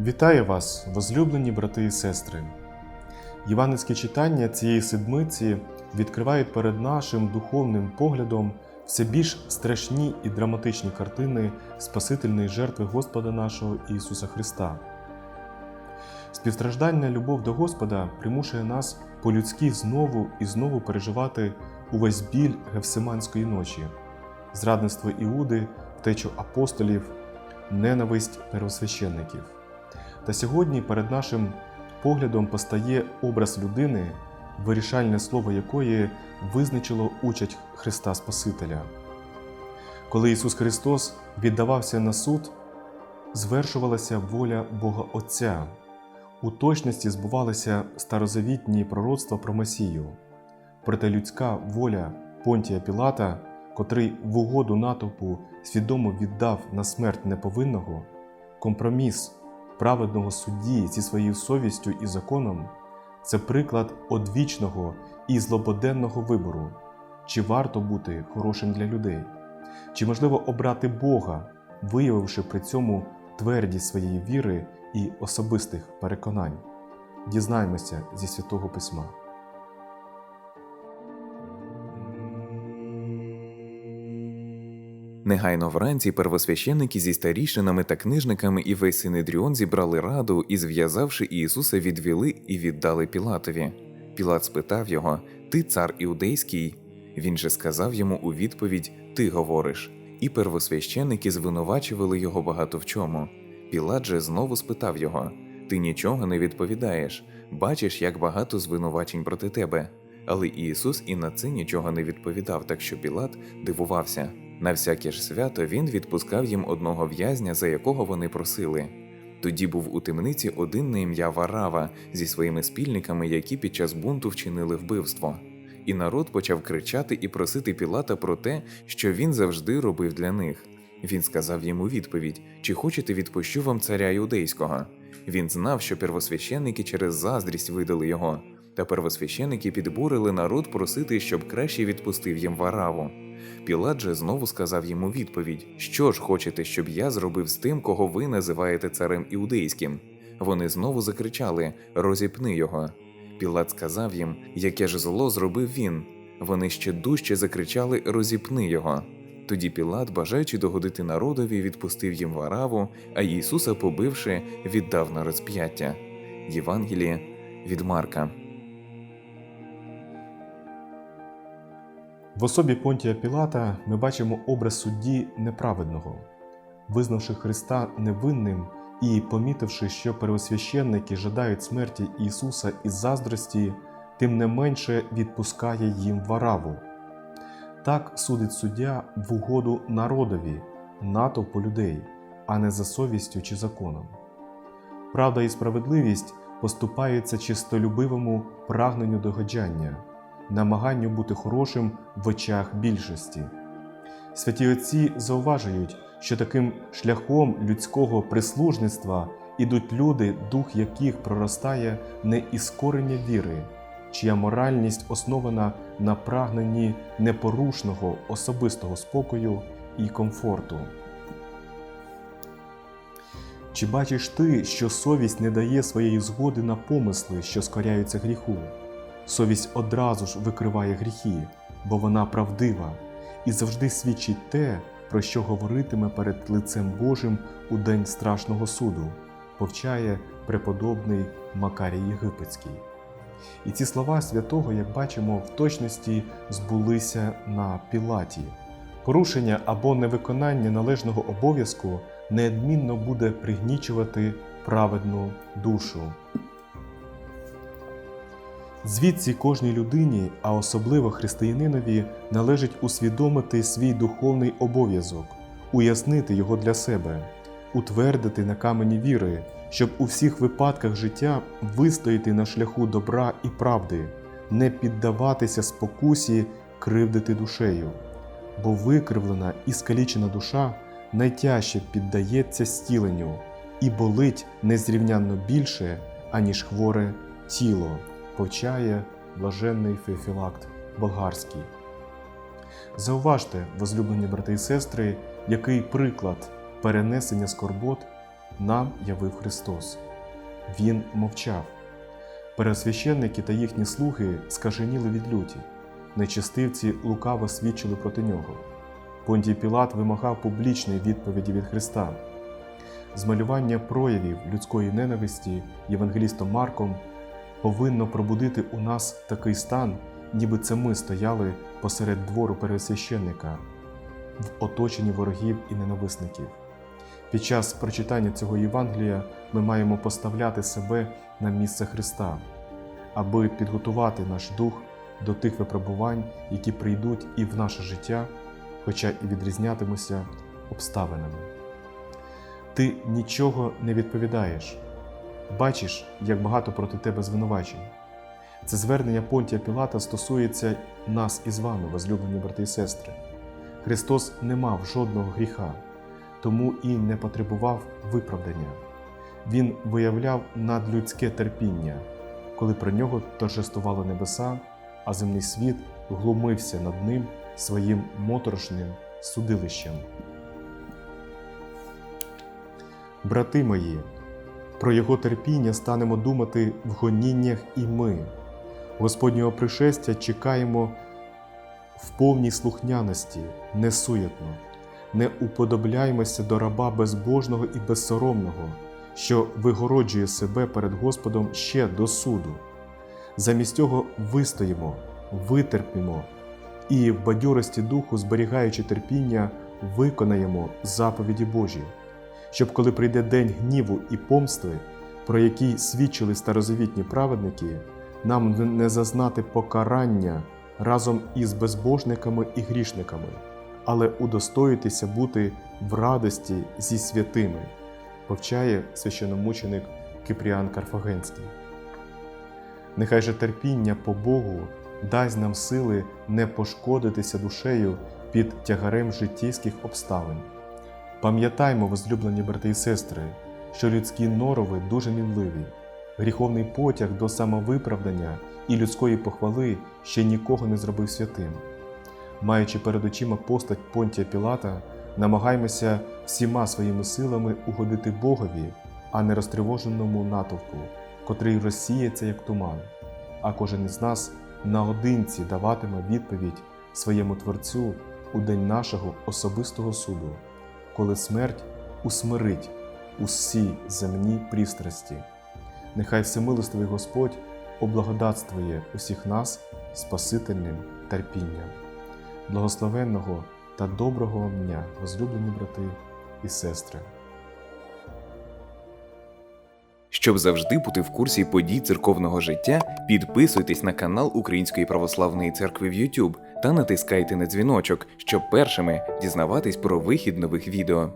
Вітаю вас, возлюблені брати і сестри. Євангельські читання цієї седмиці відкривають перед нашим духовним поглядом все більш страшні і драматичні картини Спасительної жертви Господа нашого Ісуса Христа. Співстраждальна любов до Господа примушує нас по-людськи знову і знову переживати увесь біль Гевсиманської ночі, зрадництво Іуди, втечу апостолів, ненависть первосвященників. Та сьогодні перед нашим поглядом постає образ людини, вирішальне слово якої визначило участь Христа Спасителя. Коли Ісус Христос віддавався на суд, звершувалася воля Бога Отця, у точності збувалися старозавітні пророцтва про Месію. Проте людська воля Понтія Пілата, котрий в угоду натовпу свідомо віддав на смерть неповинного, компроміс праведного судді зі своєю совістю і законом це приклад одвічного і злободенного вибору, чи варто бути хорошим для людей, чи можливо обрати Бога, виявивши при цьому твердість своєї віри і особистих переконань. Дізнаємося зі святого письма. Негайно вранці первосвященники зі старішинами та книжниками і весь Синедріон зібрали раду і, зв'язавши Ісуса, відвели і віддали Пілатові. Пілат спитав його: Ти цар іудейський? Він же сказав йому у відповідь: Ти говориш. І первосвященники звинувачували його багато в чому. Пілат же знову спитав його: Ти нічого не відповідаєш, бачиш, як багато звинувачень проти тебе. Але Ісус і на це нічого не відповідав, так що Пілат дивувався. На всяке ж свято він відпускав їм одного в'язня, за якого вони просили. Тоді був у темниці один на ім'я Варава зі своїми спільниками, які під час бунту вчинили вбивство. І народ почав кричати і просити Пілата про те, що він завжди робив для них. Він сказав йому відповідь: Чи хочете відпущу вам царя юдейського? Він знав, що первосвященники через заздрість видали його, та первосвященики підбурили народ просити, щоб краще відпустив їм Вараву. Пілат же знову сказав йому відповідь: Що ж хочете, щоб я зробив з тим, кого ви називаєте царем іудейським? Вони знову закричали: Розіпни його. Пілат сказав їм, яке ж зло зробив він. Вони ще дужче закричали Розіпни його. Тоді Пілат, бажаючи догодити народові, відпустив їм вараву, а Ісуса, побивши, віддав на розп'яття. Євангеліє від Марка. В особі Понтія Пілата ми бачимо образ судді неправедного, визнавши Христа невинним і помітивши, що первосвященники жадають смерті Ісуса із заздрості, тим не менше відпускає їм вараву. Так судить суддя в угоду народові, натовпу людей, а не за совістю чи законом. Правда і справедливість поступаються чистолюбивому прагненню догоджання намаганню бути хорошим в очах більшості. Святі Отці зауважують, що таким шляхом людського прислужництва ідуть люди, дух яких проростає не із корення віри, чия моральність основана на прагненні непорушного особистого спокою і комфорту. Чи бачиш ти, що совість не дає своєї згоди на помисли, що скоряються гріху? Совість одразу ж викриває гріхи, бо вона правдива і завжди свідчить те, про що говоритиме перед лицем Божим у день страшного суду, повчає преподобний Макарій Єгипетський. І ці слова святого, як бачимо, в точності збулися на Пілаті. Порушення або невиконання належного обов'язку неодмінно буде пригнічувати праведну душу. Звідси кожній людині, а особливо християнинові, належить усвідомити свій духовний обов'язок, уяснити його для себе, утвердити на камені віри, щоб у всіх випадках життя вистояти на шляху добра і правди, не піддаватися спокусі, кривдити душею, бо викривлена і скалічена душа найтяжче піддається стіленню і болить незрівнянно більше, аніж хворе тіло повчає блаженний Феофілакт Болгарський. Зауважте, возлюблені брати і сестри, який приклад перенесення скорбот нам явив Христос. Він мовчав. Пересвященники та їхні слуги скаженіли від люті. Нечистивці лукаво свідчили проти нього. Понтій Пілат вимагав публічної відповіді від Христа. Змалювання проявів людської ненависті Євангелістом Марком повинно пробудити у нас такий стан, ніби це ми стояли посеред двору пересвященника в оточенні ворогів і ненависників. Під час прочитання цього Євангелія ми маємо поставляти себе на місце Христа, аби підготувати наш дух до тих випробувань, які прийдуть і в наше життя, хоча і відрізнятимуться обставинами. Ти нічого не відповідаєш. Бачиш, як багато проти тебе звинувачень. Це звернення Понтія Пілата стосується нас із вами, возлюблені брати і сестри. Христос не мав жодного гріха, тому і не потребував виправдання. Він виявляв надлюдське терпіння, коли про нього торжествували небеса, а земний світ глумився над ним своїм моторошним судилищем. Брати мої, про його терпіння станемо думати в гоніннях і ми. Господнього пришестя чекаємо в повній слухняності, несуєтно, не уподобляймося до раба безбожного і безсоромного, що вигороджує себе перед Господом ще до суду. Замість цього вистоїмо, витерпімо і в бадьорості духу, зберігаючи терпіння, виконаємо заповіді Божі, щоб коли прийде день гніву і помсти, про який свідчили старозавітні праведники, нам не зазнати покарання разом із безбожниками і грішниками, але удостоїтися бути в радості зі святими, повчає священомученик Кипріан Карфагенський. Нехай же терпіння по Богу дасть нам сили не пошкодитися душею під тягарем життєйських обставин. Пам'ятаймо, возлюблені брати і сестри, що людські норови дуже мінливі, гріховний потяг до самовиправдання і людської похвали ще нікого не зробив святим. Маючи перед очима постать Понтія Пілата, намагаймося всіма своїми силами угодити Богові, а не розтривоженому натовпу, котрий розсіється як туман, а кожен із нас наодинці даватиме відповідь своєму Творцю у день нашого особистого суду, коли смерть усмирить усі земні пристрасті. Нехай всемилостивий Господь облагодатствує усіх нас Спасительним терпінням. Благословенного та доброго вам дня, возлюблені брати і сестри. Щоб завжди бути в курсі подій церковного життя, підписуйтесь на канал Української православної церкви в YouTube та натискайте на дзвіночок, щоб першими дізнаватись про вихід нових відео.